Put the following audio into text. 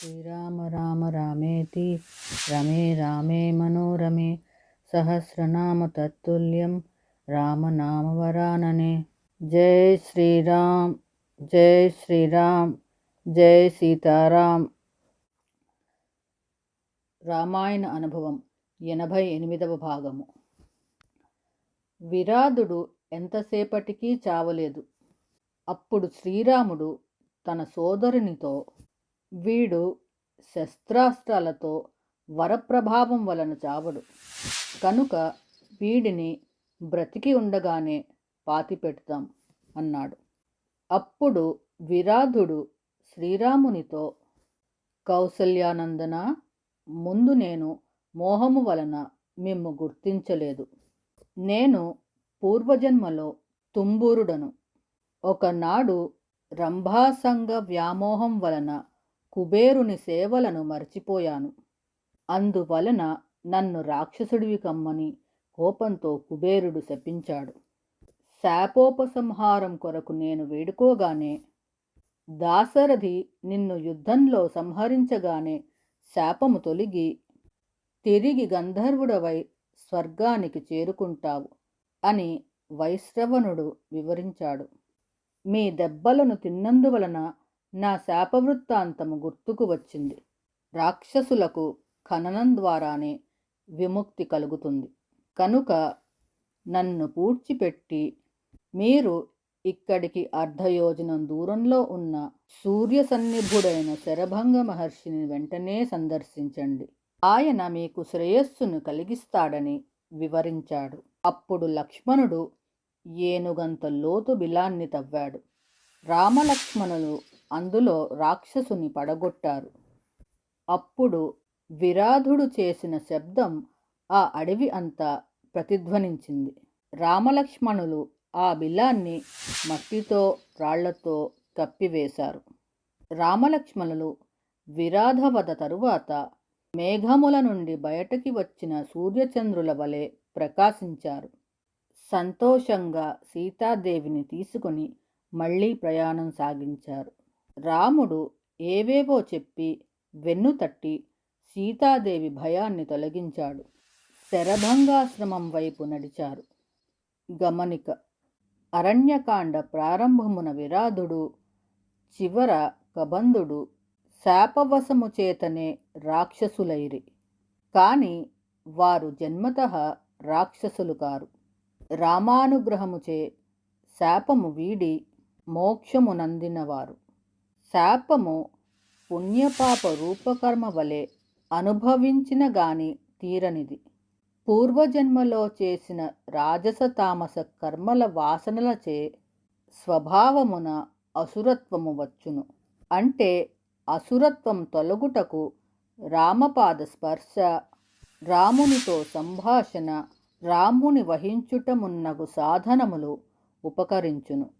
శ్రీరామ రామ రామేతి రమే రామే మనోరమే సహస్రనామ తత్తుల్యం రామనామవరాననే జై శ్రీరామ్ జై శ్రీరామ్ జై సీతారాం రామాయణ అనుభవం ఎనభై ఎనిమిదవ భాగము. విరాధుడు ఎంతసేపటికి చావలేదు. అప్పుడు శ్రీరాముడు తన సోదరునితో వీడు శస్త్రాస్త్రాలతో వరప్రభావం వలన చావడు. కనుక వీడిని బ్రతికి ఉండగానే పాతిపెడతాం అన్నాడు. అప్పుడు విరాధుడు శ్రీరామునితో కౌసల్యానందన ముందు నేను మోహము వలన మిమ్ము గుర్తించలేదు. నేను పూర్వజన్మలో తుంబూరుడను. ఒకనాడు రంభాసంగ వ్యామోహం వలన కుబేరుని సేవలను మర్చిపోయాను. అందువలన నన్ను రాక్షసుడివి కమ్మని కోపంతో కుబేరుడు శపించాడు. శాపోపసంహారం కొరకు నేను వేడుకోగానే దాశరథి నిన్ను యుద్ధంలో సంహరించగానే శాపము తొలగి తిరిగి గంధర్వుడవై స్వర్గానికి చేరుకుంటావు అని వైశ్రవణుడు వివరించాడు. మీ దెబ్బలను తిన్నందువలన నా శాపవృత్తాంతము గుర్తుకు వచ్చింది. రాక్షసులకు ఖననం ద్వారానే విముక్తి కలుగుతుంది. కనుక నన్ను పూడ్చిపెట్టి మీరు ఇక్కడికి అర్ధయోజనం దూరంలో ఉన్న సూర్య సన్నిభుడైన శరభంగ మహర్షిని వెంటనే సందర్శించండి. ఆయన మీకు శ్రేయస్సును కలిగిస్తాడని వివరించాడు. అప్పుడు లక్ష్మణుడు ఏనుగంత లోతు బిలాన్ని తవ్వాడు. రామలక్ష్మణులు అందులో రాక్షసుని పడగొట్టారు. అప్పుడు విరాధుడు చేసిన శబ్దం ఆ అడవి అంతా ప్రతిధ్వనించింది. రామలక్ష్మణులు ఆ బిలాన్ని మట్టితో రాళ్ళతో కప్పివేశారు. రామలక్ష్మణులు విరాధవధ తరువాత మేఘముల నుండి బయటకి వచ్చిన సూర్యచంద్రుల వలె ప్రకాశించారు. సంతోషంగా సీతాదేవిని తీసుకుని మళ్ళీ ప్రయాణం సాగించారు. రాముడు ఏవేవో చెప్పి వెన్ను తట్టి సీతాదేవి భయాన్ని తొలగించాడు. శరభంగాశ్రమం వైపు నడిచారు. గమనిక అరణ్యకాండ ప్రారంభమున విరాధుడు చివర కబంధుడు శాపవశము చేతనే రాక్షసులైరి. కాని వారు జన్మత రాక్షసులు కారు. రామానుగ్రహముచే శాపము వీడి మోక్షమునందినవారు శాపము పుణ్యపాప రూపకర్మ వలె అనుభవించిన గాని తీరనిది. పూర్వజన్మలో చేసిన రాజస తామస కర్మల వాసనలచే స్వభావమున అసురత్వము వచ్చును. అంటే అసురత్వం తొలగుటకు రామపాద స్పర్శ రామునితో సంభాషణ రాముని వహించుటమున్నగు సాధనములు ఉపకరించును.